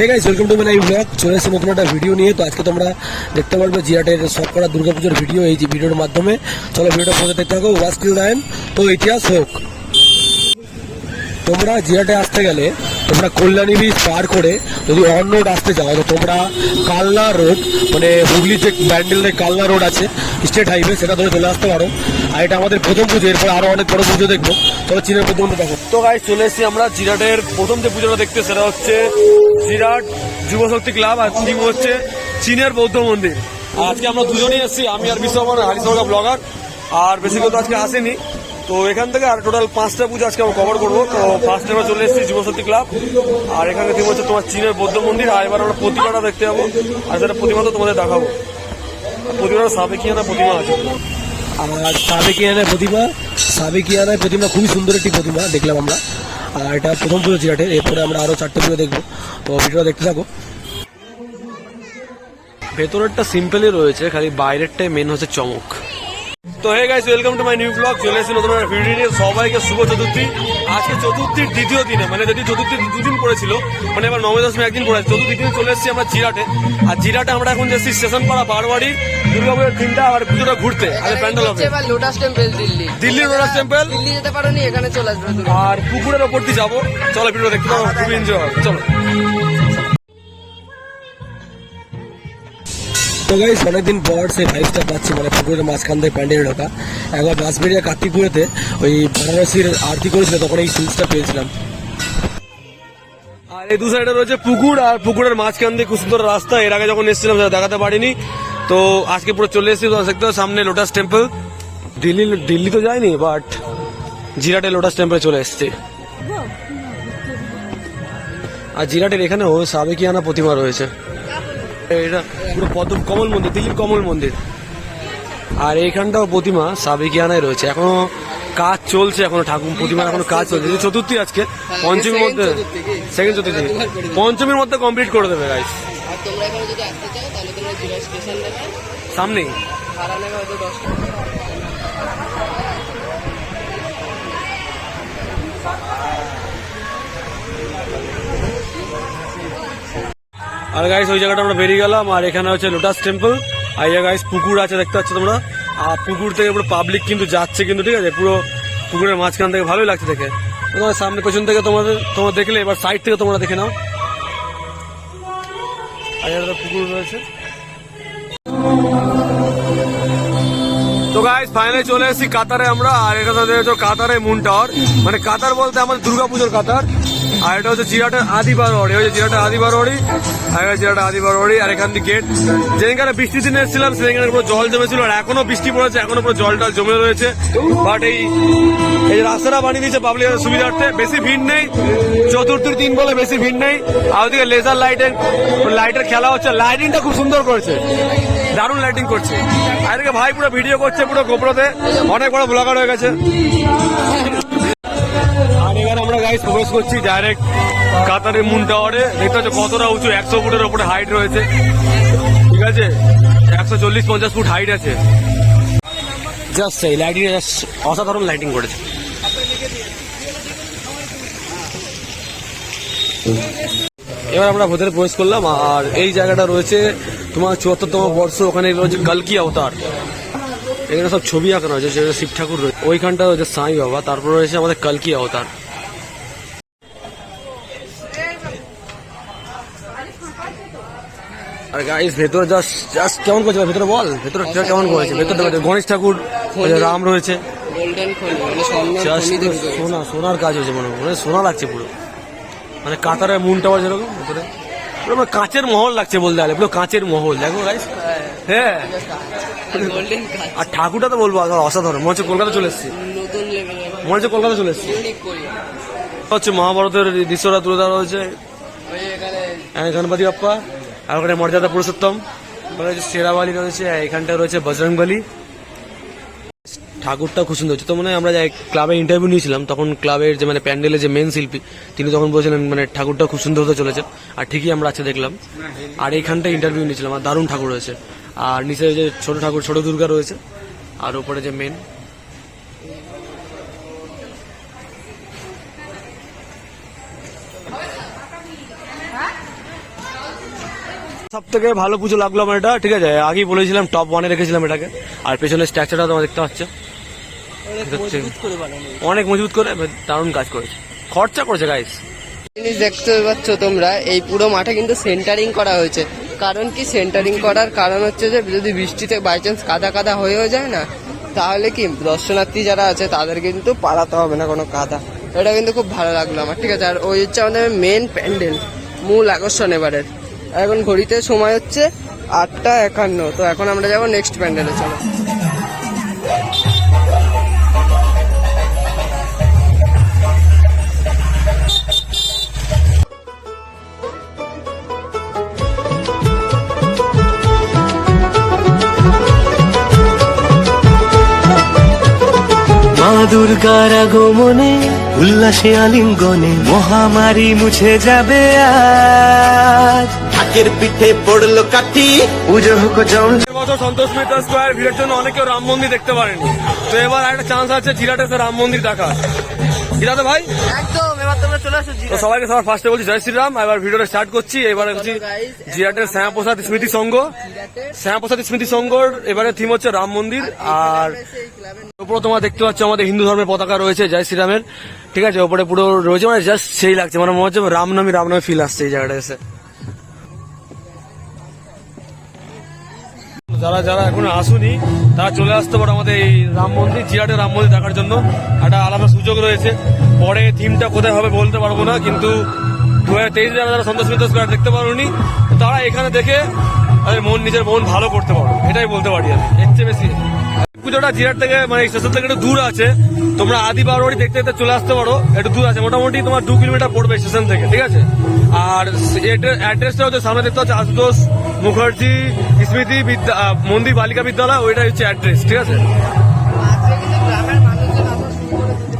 Hey guys welcome to my vlog চলে এসেছি নতুন একটা ভিডিও নিয়ে। তো আজকে তোমরা দেখতে পারবে জিয়াটের সব করা দুর্গাপুজোর ভিডিও এই যে ভিডিওর মাধ্যমে। চলো ভিডিওটা পরে দেখতে থাকো। ওয়াস্কিল কিল দেন তো ইতিহাস হোক। তোমরা জিয়াটে আসতে গেলে তোমরা কল্যাণী ব্রিজ পার করে যদি অন রোড আসতে চাও তো তোমরা কালনা রোড মানে হুগলি যে ব্যান্ডেলের কালনা রোড আছে স্টেট হাইওয়ে সেটা ধরে চলে আসতে পারো। আর এটা আমাদের প্রথম পুজো, এরপর আরও অনেক বড় পুজো দেখব। চলো চীনের প্রথম দেখো। তো গাই চলে এসেছি আমরা জিরাটের প্রথম যে পুজোটা দেখতে, সেটা হচ্ছে জিরাট যুবশক্তি ক্লাব, আর থিম হচ্ছে চীনের বৌদ্ধ মন্দির। আজকে আমরা দুজনেই এসেছি, আমি আর বিশ্বমান হারিসরকা ব্লগার আর বেশি তো আজকে আসেনি। তো এখান থেকে আর টোটাল পাঁচটা পুজো আজকে আমরা কভার করব। তো ফার্স্টে আমরা চলে এসেছি যুবশক্তি ক্লাব আর এখানে থিম হচ্ছে তোমার চীনের বৌদ্ধ মন্দির। আর এবার আমরা প্রতিমাটা দেখতে যাব। আর সেটা প্রতিমা তো তোমাদের দেখাবো। প্রতিমাটা সাবেকিয়ানা প্রতিমা আছে। আর সাবেকিয়ানায় প্রতিমা। সাবেকিয়ানায় প্রতিমা খুবই সুন্দর একটি প্রতিমা দেখলাম আমরা। আর এটা প্রথম পুজো জিরাটে এরপরে আমরা আরও চারটে পুজো দেখব। তো ভিডিওটা দেখতে থাকো। ভেতরেরটা সিম্পলই রয়েছে, খালি বাইরেরটাই মেন হচ্ছে চমক। তো hey guys welcome to my new vlog চলে এসেছি নতুন ভিডিও নিয়ে। সবাইকে শুভ চতুর্থী। আজকে চতুর্থীর দ্বিতীয় দিনে মানে যদি চতুর্থীর দুদিন পড়েছিল মানে এবার নবমী দশমী একদিন পড়েছে চতুর্থী দিনে চলে এসেছি আমরা জিরাটে। আর জিরাটে আমরা এখন যাচ্ছি স্টেশন পাড়া বারবাড়ি দুর্গাপুরের তিনটা আর পুজোটা ঘুরতে আগে প্যান্ডেল হবে। এবার লোটাস টেম্পল দিল্লি। দিল্লির লোটাস টেম্পল দিল্লি যেতে পারোনি এখানে চলে আসবে আর পুকুরের ওপর দিয়ে যাব। চলো ভিডিও দেখতে পাবো খুবই এনজয় হবে চলো। তো গাইস অনেকদিন পর সেই ফাইভটা পাচ্ছি মানে পুকুরের মাঝখান থেকে প্যান্ডেল ঢোকা। একবার বাঁশবেড়িয়া কার্তিকপুরেতে ওই বারাণসীর আরতি করেছিল তখন এই সিরিজটা পেয়েছিলাম। আর এই দু সাইডে রয়েছে পুকুর, আর পুকুরের মাঝখান দিয়ে খুব সুন্দর রাস্তা। এর আগে যখন এসেছিলাম, সেটা দেখাতে পারিনি। তো আজকে পুরো চলে এসেছি দেখতে সামনে লোটাস টেম্পল দিল্লি দিল্লি তো যায়নি বাট জিরাটে লোটাস টেম্পলে চলে এসেছি। আর জিরাটের এখানেও সাবেকিয়ানা প্রতিমা রয়েছে। পুরো পদ্ম কমল মন্দির দিল্লির কমল মন্দির। আর এইখানটাও প্রতিমা সাবেকিয়ানায় রয়েছে। এখনও কাজ চলছে এখনও ঠাকুর প্রতিমার এখনও কাজ চলছে। চতুর্থী আজকে পঞ্চমীর মধ্যে সেকেন্ড চতুর্থী পঞ্চমীর মধ্যে কমপ্লিট করে দেবে গাইস আর আর গাইস ওই জায়গাটা আমরা বেরিয়ে গেলাম, আর এখানে হচ্ছে লোটাস টেম্পল আর এই গাইস পুকুর আছে, দেখতে পাচ্ছ তোমরা? আর পুকুর থেকে পুরো পাবলিক কিন্তু যাচ্ছে কিন্তু, ঠিক আছে? পুরো পুকুরের মাঝখান থেকে ভালোই লাগছে দেখে। তোমার সামনে পেছন থেকে তোমাদের, তোমরা দেখলে, এবার সাইড থেকে তোমরা দেখে নাও। আর পুকুর রয়েছে। তো গাইস ফাইনালি চলে এসেছি কাতারে আমরা, আর এটা হচ্ছে কাতারে মুন টাওয়ার মানে কাতার বলতে আমাদের দুর্গাপুজোর কাতার। আর এটা হচ্ছে জিরাটের আদি বারোয়ারি হচ্ছে জিরাটের আদি বারোয়ারি আর এটা জিরাটের আদি বারোয়ারি আর এখান দিয়ে গেট যেখানে বৃষ্টির দিনে এসেছিলাম সেখানে পুরো জল জমেছিল, আর এখনও বৃষ্টি পড়েছে, এখনও পুরো জলটা জমে রয়েছে। বাট এই এই রাস্তাটা বানিয়ে দিয়েছে পাবলিকের সুবিধার্থে। বেশি ভিড় নেই, চতুর্থীর দিন বলে বেশি ভিড় নেই। আর ওদিকে লেজার লাইটের লাইটের খেলা হচ্ছে। লাইটিংটা খুব সুন্দর করেছে। দারুণ লাইটিং করছে। আর ভাই পুরো ভিডিও করছে পুরো গোপ্রতে অনেক বড় ব্লগার হয়ে গেছে। এখানে আমরা গাইস প্রবেশ করছি ডাইরেক্ট কাতারের মুন টাওয়ারে দেখতে হচ্ছে কতটা উঁচু একশো ফুটের ওপরে হাইট রয়েছে। ঠিক আছে? একশো চল্লিশ পঞ্চাশ ফুট হাইট আছে। জাস্ট এই লাইটিং অসাধারণ লাইটিং করেছে। এবার আমরা ভেতরে প্রবেশ করলাম আর এই জায়গাটা রয়েছে তোমার চুয়াত্তরতম বর্ষ। ওখানে রয়েছে কালকি অবতার। এখানে সব ছবি আঁকানো হয়েছে শিব ঠাকুর রয়েছে। ওইখানটা রয়েছে সাই বাবা তারপর রয়েছে আমাদের কালকি অবতার। আর গাইস ভেতরে জাস্ট জাস্ট কেমন করছে ভেতরে বল ভেতরে কেমন করেছে? ভেতরে গণেশ ঠাকুর রাম রয়েছে। মানে সোনা সোনার কাজ হয়েছে মনে হয়। মানে সোনা লাগছে পুরো। মানে কাতারের মুন টাওয়ার যেরকম ভেতরে। পুরো কাঁচের মহল লাগছে বলতে গেলে পুরো কাঁচের মহল দেখো গাইস হ্যাঁ। আর ঠাকুরটা তো বলব অসাধারণ মনে হচ্ছে কলকাতা চলে এসেছি। মনে হচ্ছে কলকাতা চলে এসেছি। হচ্ছে মহাভারতের দৃশ্যটা তুলে ধরা হয়েছে। এখানে গণপতি বাপ্পা। আর ওখানে মর্যাদা পুরুষোত্তম। হচ্ছে শেরাবালি রয়েছে এখানটা রয়েছে বজরং বলি। ঠাকুরটা খুব সুন্দর হচ্ছে। তো মনে আমরা ক্লাবে ইন্টারভিউ নিয়েছিলাম, তখন ক্লাবের যে মানে প্যান্ডেলের যে মেন শিল্পী, তিনি তখন বলছিলেন মানে ঠাকুরটা খুব সুন্দর হতে চলেছে। আর ঠিকই আমরা আছে দেখলাম। আর এইখানটা ইন্টারভিউ নিয়েছিলাম, আর দারুণ ঠাকুর রয়েছে। আর নিচে যে ছোট ঠাকুর, ছোট দুর্গা রয়েছে, আর ওপরে যে মেন সব থেকে ভালো পুজো লাগল আমার এটা ঠিক আছে? আগেই বলেছিলাম টপ ওয়ানে রেখেছিলাম এটাকে। আর পেছনের স্ট্রাকচারটা তোমার দেখতে পাচ্ছ। অনেক মজবুত করে দারুণ কাজ করেছে। খরচা করেছে গাইস জিনিস দেখতে পাচ্ছ তোমরা এই পুরো মাঠে কিন্তু সেন্টারিং করা হয়েছে। কারণ কি সেন্টারিং করার কারণ হচ্ছে যে যদি বৃষ্টিতে বাই চান্স কাদা কাদা হয়েও যায় না তাহলে কি দর্শনার্থী যারা আছে তাদের কিন্তু পালাতে হবে না কোনো কাদা। এটা কিন্তু খুব ভালো লাগল আমার ঠিক আছে? আর ওই হচ্ছে আমাদের মেন প্যান্ডেল মূল আকর্ষণ এবারের। এখন ঘড়িতে সময় হচ্ছে আটটা একান্ন। তো এখন আমরা যাব নেক্সট প্যান্ডেলে, চলো। দুর্গার আগমনে, উল্লাসে আলিঙ্গনে মহামারী মুছে যাবে আজ। ঢাকের পিঠে পড়ল কাঠি। পুজো হোক বছর সন্তোষ মিত্র স্কোয়ার ভিড়ের জন্য অনেকে রাম মন্দির দেখতে পারেনি। তো এবার একটা চান্স আছে জিরাটে রাম মন্দির দেখা জিরাতে ভাই? একদম এবার তোমরা চলে আসো তো সবাইকে সবার ফার্স্টে বলছি জয় শ্রীরাম এবার ভিডিওটা স্টার্ট করছি। এবারে হচ্ছে জিরাটের শ্যামাপ্রসাদ স্মৃতি সংঘ। শ্যামাপ্রসাদ স্মৃতি সংঘর এবারে থিম হচ্ছে রাম মন্দির। আর উপরে তোমার দেখতে পাচ্ছ আমাদের হিন্দু ধর্মের পতাকা রয়েছে জয় শ্রীরামের। ঠিক আছে ওপরে পুরো রয়েছে মানে জাস্ট সেই লাগছে মানে মনে হচ্ছে রামনামী রামনামী ফিল আসছে এই জায়গাটা এসে। যারা যারা এখনও আসুনি, তারা চলে আসতে পারে আমাদের এই রাম মন্দির জিরাটে রাম মন্দির দেখার জন্য। একটা আলাদা সুযোগ রয়েছে। পরে থিমটা কোথায় হবে বলতে পারব না, কিন্তু দু হাজার তেইশে যারা যারা সন্তোষ মিত্র করে দেখতে পারোনি, তারা এখানে দেখে তাদের মন, নিজের মন ভালো করতে পারো। এটাই বলতে পারি আমি, এর চেয়ে বেশি। পুজোটা জিরাট থেকে মানে স্টেশন থেকে একটু দূর আছে। তোমরা আদি বারোয়ারি দেখতে দেখতে চলে আসতে পারো। একটু দূর আছে। মোটামুটি তোমার দু কিলোমিটার পড়বে স্টেশন থেকে, ঠিক আছে? আর অ্যাড্রেসটা হচ্ছে সামনে দেখতে হচ্ছে আশুতোষ মুখার্জি, স্মৃতি বিদ্যা মন্দির বালিকা বিদ্যালয়, ওইটাই হচ্ছে অ্যাড্রেস ঠিক আছে?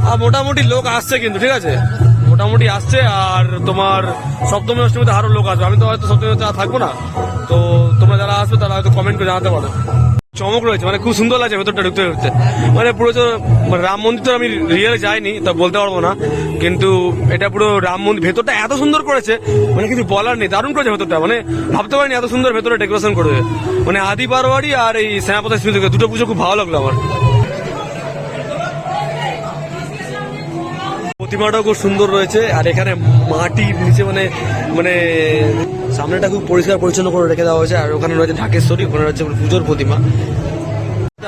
আর মোটামুটি লোক আসছে কিন্তু, ঠিক আছে? মোটামুটি আসছে আর তোমার সপ্তমী, অষ্টমীতে আরও লোক আসবে। আমি তো হয়তো সপ্তমীতে আর থাকব না। তো তোমরা যারা আসবে তারা হয়তো কমেন্ট করে জানাতে পারো। চমক রয়েছে মানে খুব সুন্দর লাগছে ভেতরটা ঢুকতে ঢুকতে। মানে পুরো তো রাম মন্দির তো আমি রিয়েলে যাইনি, তা বলতে পারব না। কিন্তু এটা পুরো রাম মন্দির, ভেতরটা এত সুন্দর করেছে মানে কিছু বলার নেই, দারুণ করেছে ভেতরটা মানে ভাবতে পারিনি এত সুন্দর ভেতরে ডেকোরেশন করবে মানে আদি বারোয়ারি আর এই সেনাপতি স্মৃতি দুটো পুজো খুব ভালো লাগল আমার। প্রতিমাটাও খুব সুন্দর রয়েছে, আর এখানে মাটির নিচে মানে মানে সামনেটা খুব পরিষ্কার পরিচ্ছন্ন করে রেখে দেওয়া হয়েছে আর ওখানে রয়েছে ঢাকেশ্বরী ওখানে রয়েছে পুজোর প্রতিমা।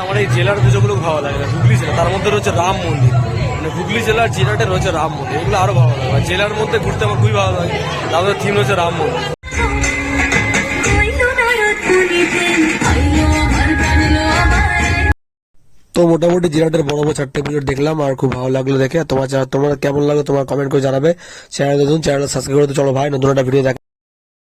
আমার এই জেলার পুজোগুলো ভালো লাগে না হুগলি জেলা। তার মধ্যে রয়েছে রাম মন্দির মানে হুগলি জেলার জেলাতে রয়েছে রাম মন্দির এগুলো আরও ভালো লাগে। আর জেলার মধ্যে ঘুরতে আমার খুবই ভালো লাগে তারপরে থিম রয়েছে রাম মন্দির। তো মোটামুটি জিরাটের বড় বড় চারটে পুজো দেখলাম আর খুব ভালো লাগল দেখে। তোমার তোমার কেমন লাগল তোমার কমেন্ট করে জানাবে। চ্যানেল নতুন চ্যানেল সাবস্ক্রাইব করতে চলো ভাই নতুন একটা ভিডিও দেখ